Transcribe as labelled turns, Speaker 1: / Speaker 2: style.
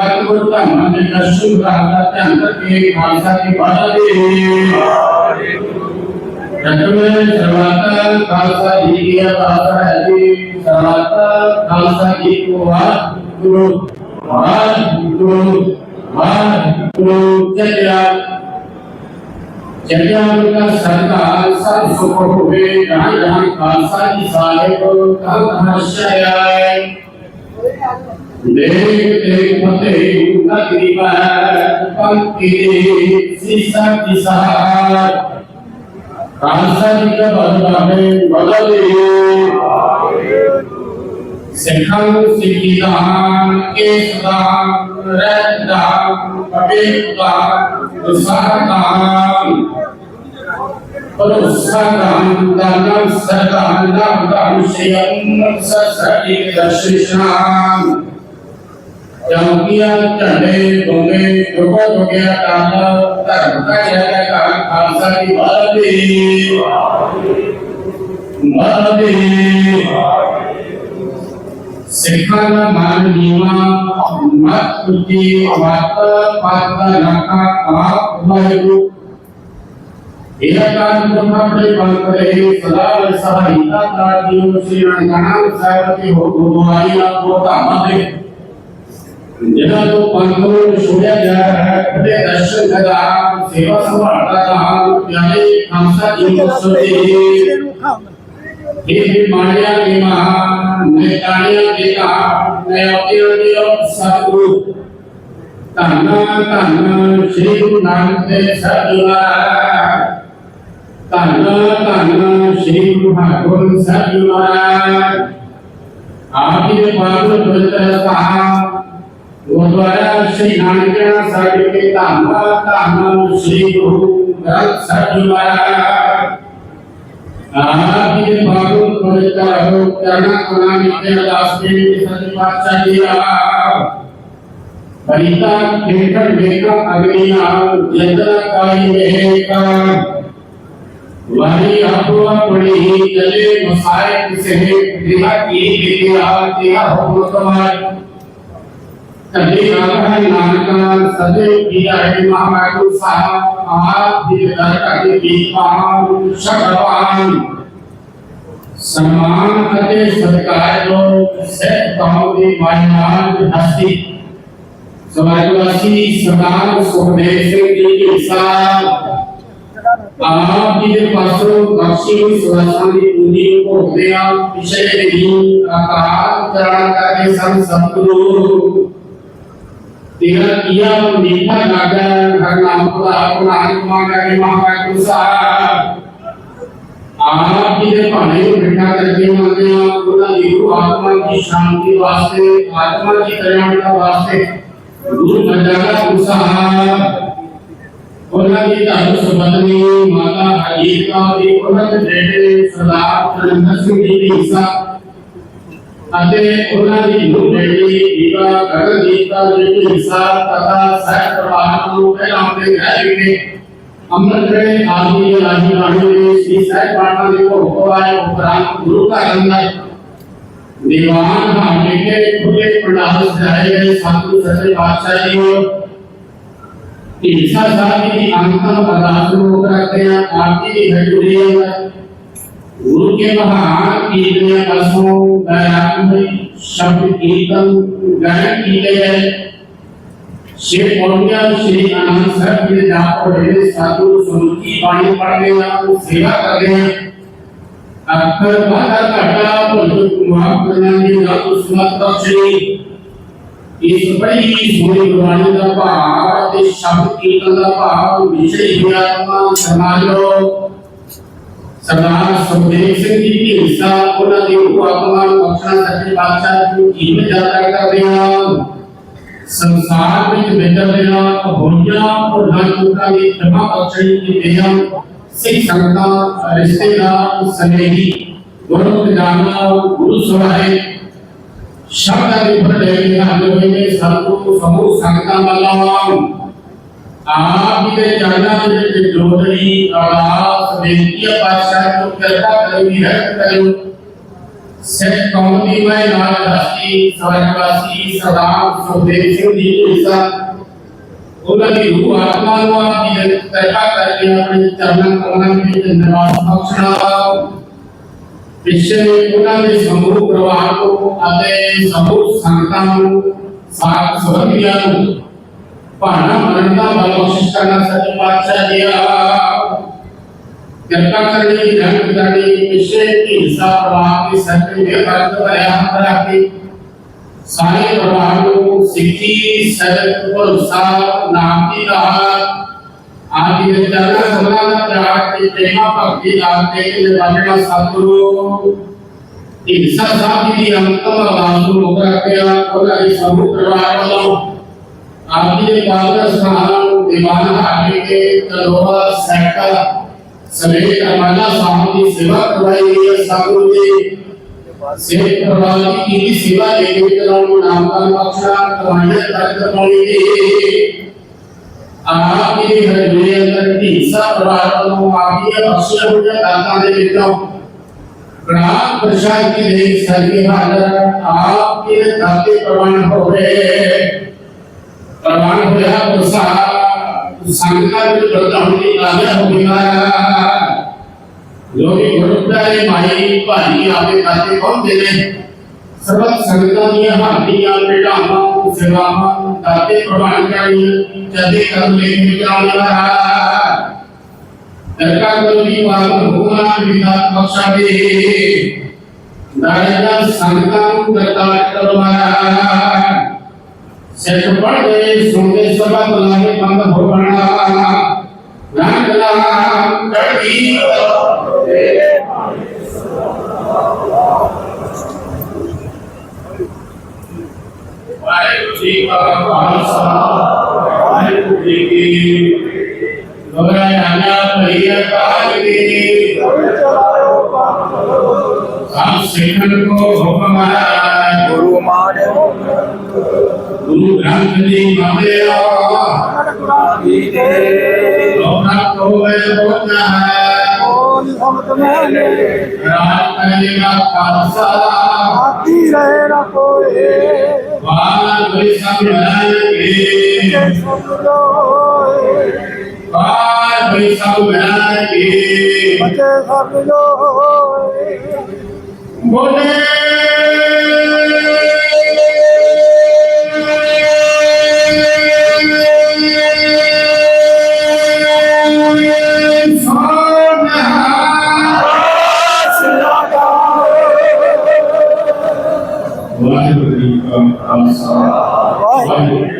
Speaker 1: भागवतम नशु भागवतम तत्के भाषा की भाषा दे रटवे सर्वाता खालसा जी की भाषा है जी। सर्वाता खालसा जी को वाद गुरु वाद गुरु वाद गुरु चलिया जगह का सरकार सब सुख हुए जहाँ जहाँ खालसा की साले को कब हर्ष आए देख देख फतेह उनका कृपा पंक्ति शीशा की सहार कांसा जी का बदला में बदल सिखम सिखी दान केश दान रत दान कबीर दान दुसार दान परसदान दानम सदान दान दान श्री अन्न ससरी दर्शनाम चौकिया झंडे बोले ध्रुवा हो गया काला धर्म का यह है कहा खालसा की बातें बातें सिखा का मान नीमा, मत कुटी माता, पाता नाका, आप वायु यह कार्य ब्रह्मा तो बड़े बल करे सदा सहायता का दियो श्री रंगनाथ साहब के हो, गुरुवारी आपको तामा दे जिन्हों को पंथों में छोड़ा जा रहा है उन्हें दर्शन कर रहा हूँ सेवा संभालता रहा हूँ यानी हमसा जी को सुनते ही ये बीमारियां बीमा मैं तालियां देता मैं अपने अपने और सतगुरु धन धन श्री नानक देव सतगुरु ਧੰਨ ਧੰਨ ਸ੍ਰੀ ਮਹਾਗੁਰ ਸਾਹਿਬ ਆਪ ਦੇ ਪਾਵਨ ਪਵਿੱਤਰ ਸਥਾਨ द्वारा श्री नानकना साहिब के तांबा तांबा श्री गुरु ग्रंथ साहिब द्वारा आप ये भागवत पढ़ता हो चरणा कणा नित्य दास के सत्य पातशाह दिया परिता केकर बेका अग्निया जंदरा काली रहेगा वही अपुआ पड़ी ही जले मसाए किसे दिया की दिया दिया हो तुम्हारी। कभी है नानका सदे किया है महामहू साहब आप भी कभी दीपान शक्तिवान सम्मान करते सत्कार लोग से गाँव के मायाल हस्ती समाजवासी सरदार सुखदेव सिंह जी के साथ। आप जी के पासों लक्ष्मी सुरक्षानी पूंजी को हृदय विषय नहीं आकार चरण का के संग सतगुरु ਹਰ ਨਾਮ ਦਾ ਆਪਣਾ ਆਤਮਾ ਕਰਕੇ ਮਹਾਵਾਹਿਗੁਰੂ ਸਾਹਿਬ ਆਪ ਜੀ ਦੇ ਭਾਣੇ ਨੂੰ ਮਿੱਠਾ ਕਰਕੇ ਮੰਗਦੇ ਆ ਉਹਨਾਂ ਦੀ ਰੂਹ ਆਤਮਾ ਦੀ ਸ਼ਾਂਤੀ ਵਾਸਤੇ ਆਤਮਾ ਦੀ ਕਲਿਆਣ ਵਾਸਤੇ ਗੁਰੂ ਮੰਡਲਾ ਉਸਾਹ ਉਹਨਾਂ ਦੀ ਧਰਮ ਸੁਬੰਧਨੀ ਮਾਤਾ ਹਰੀਤ ਕੌਰ ਦੀ ਉਹਨਾਂ ਦੇ ਬੇਟੇ ਸਰਦਾਰ ਤਰਿੰਦਰ ਸਿੰਘ ਜੀ ਦੀ ਹਿੱਸਾ ਅਤੇ ਉਹਨਾਂ ਦੀ ਨੂੰ ਬੇਟੀ ਦੀਵਾ ਗਗਨਦੀਪ ਦਾ ਜੀ ਦੀ ਹਿੱਸਾ ਤਥਾ ਸਹਿ ਪਰਿਵਾਰ ਨੂੰ ਪਹਿਲਾਂ ਦੇ ਰਹਿ ਗਏ ਅੰਮ੍ਰਿਤ ਵੇਲੇ ਆਦਿ ਰਾਜੀ ਰਾਣੀ ਦੇ ਸ੍ਰੀ ਸਹਿ ਪਾਠਾਂ ਦੇ ਭੋਗ ਪਵਾਏ ਉਪਰੰਤ ਗੁਰੂ ਘਰ ਅੰਦਰ ਦੀਵਾਨ ਹਾਮੇ ਕੇ ਖੁੱਲੇ ਪੰਡਾਲ ਸਜਾਏ ਗਏ ਸਤਿਗੁਰੂ ਸੱਚੇ ਪਾਤਸ਼ਾਹ ਜੀ ਨੂੰ ਢੀਂਸਾ ਸਾਹਿਬ ਦੀ ਅੰਤਮ ਅਰਦਾਸ ਨੂੰ ਕਰਦੇ ਆ ਆਪ ਜੀ उनके महान कीर्तन रसों बयान शब्द कीर्तन ग्रहण की गए हैं श्री पौड़िया श्री आनंद सर के जाप रहे साधु सुनती वाणी पढ़ रहे हैं। आपको सेवा कर रहे हैं अक्सर बाधा कटा पर जो कुमार कल्याणी ना तो सुना तब श्री इस बड़ी सोनी वाणी का भाव इस शब्द कीर्तन का भाव विषय ज्ञान समाज ਸਰਦਾਰ ਸੁਖਦੇਵ ਸਿੰਘ ਜੀ ਦੀ ਹਿੱਸਾ, ਉਹਨਾਂ ਦੀ ਰੂਹ ਆਤਮਾ ਨੂੰ ਬਖਸ਼ਣਾ ਸੱਚੇ ਬਾਦਸ਼ਾਹ ਨੂੰ ਜੀਵਨ ਯਾਤਰਾ ਕਰਦੇ ਹਾਂ ਸੰਸਾਰ ਵਿੱਚ ਵਿਚਰਦੇ ਹਾਂ ਹੋਈਆਂ ਭੁੱਲਾਂ ਚੁੱਕਾਂ ਦੀ ਖਿਮਾ ਬਖਸ਼ਣੀ ਦੀ ਦੇਹਾਂ ਸਿੱਖ ਸੰਗਤਾਂ ਰਿਸ਼ਤੇਦਾਰ ਸਨੇਹੀ ਗੁਰੂ ਜਾਨਾ ਗੁਰੂ ਸਹਾਇ ਸ਼ਬਦਾਂ ਦੇ ਉੱਪਰ ਲੈ ਕੇ ਹਾਜ਼ਰ ਹੋਏ ਨੇ ਸਤਿਗੁਰੂ ਸਮੂਹ ਸੰਗਤਾਂ ਵੱਲੋਂ आपकी चरणा के जोदरी अरदास बेनती है पातशाह को कृपा करो विरक्त करो सेठ कौमी में राजवासी स्वर्गवासी सदा सुदेशियों की ईसा उनकी रूह आत्मा को आपकी कृपा करके अपने चरणा कमल में धन्यवाद बख्शना विषय पुनः के समूह प्रवाह को अतः समूह संतान को साथ स्वर्गिया को ਭਾਣਾ ਮਰਨ ਦਾ ਬਲ ਬਖਸ਼ਿਸ਼ ਕਰਨਾ ਸੱਚੇ ਪਾਤਸ਼ਾਹ ਜੀ ਆ ਕਿਰਪਾ ਕਰਨੀ ਰੰਗ ਦਾੜੀ ਪਿਛੇ ਹਿੱਸਾ ਪਰਿਵਾਰ ਦੇ ਸਿਰ ਤੇ ਇਹ ਫਰਜ਼ ਭਰਿਆ ਹੱਥ ਰੱਖ ਕੇ ਸਾਰੇ ਪਰਿਵਾਰ ਨੂੰ ਸਿੱਖੀ ਸਦਕ ਭਰੋਸਾ, ਨਾਮ ਦੀ ਰਾਹ ਆਦਿ ਦੇ ਚਰਨਾਂ ਕਮਲਾਂ ਦਾ ਪਿਆਰ ਤੇ ਪ੍ਰੇਮਾ ਭਗਤੀ ਨਾਲ ਤੇ ਨਿਵਾਜਣਾ ਸਤਿਗੁਰੂ। ਹਿੱਸਾ ਸਾਹਿਬ ਜੀ ਦੀ ਅੰਤਮ ਆਵਾਜ਼ ਨੂੰ ਮੁੱਖ ਰੱਖਿਆ, ਉਹਨਾਂ ਦੇ ਸਮੂਹ ਪਰਿਵਾਰ ਵੱਲੋਂ आपके कांग्रेस साहब दीवाना आगे के तलोबा सेक्टर समेत अमाना साहब की सेवा करवाई गई है। साहब जी से प्रभावी की भी सेवा लेके चलाऊं तो नाम का पक्षा करवाने तक करवाएँगे आपके घर मेरे अंदर की हिस्सा प्रभाव को आपके अक्षर हो जाए, दाता दे देता हूँ। राम प्रसाद की देख सके हालत आपके दाते प्रमाण हो गए परमाणुः पुरुषः लोगी गुरुदारे माई पानी आपे ताते कौन देने सर्वत संगतनीय हाथी आपे डामा सेवामा ताते प्रमाण करी चते कर्म लेने जाने रहा दरका गुरुदी वाला भूमा विदा पक्षा दे दायना संगतम करता करवाया सेठ पढ़ गए सुनते सबक लागे पंथ भोगना रंग लागा कटी वाहेगुरु जी का खालसा, वाहेगुरु जी की। गौराना भैया काल की। हम सिखन को हुक्म गुरु
Speaker 2: माने।
Speaker 1: गुरु ग्रंथ जी बाबेया लोकनाथ को है बोलना है राज करेगा खालसा
Speaker 2: हाथी रहेगा कोई
Speaker 1: बाल भी सब रहेंगे बाल भी सब रहेंगे
Speaker 2: बचे सब लोग
Speaker 1: बोले Corre.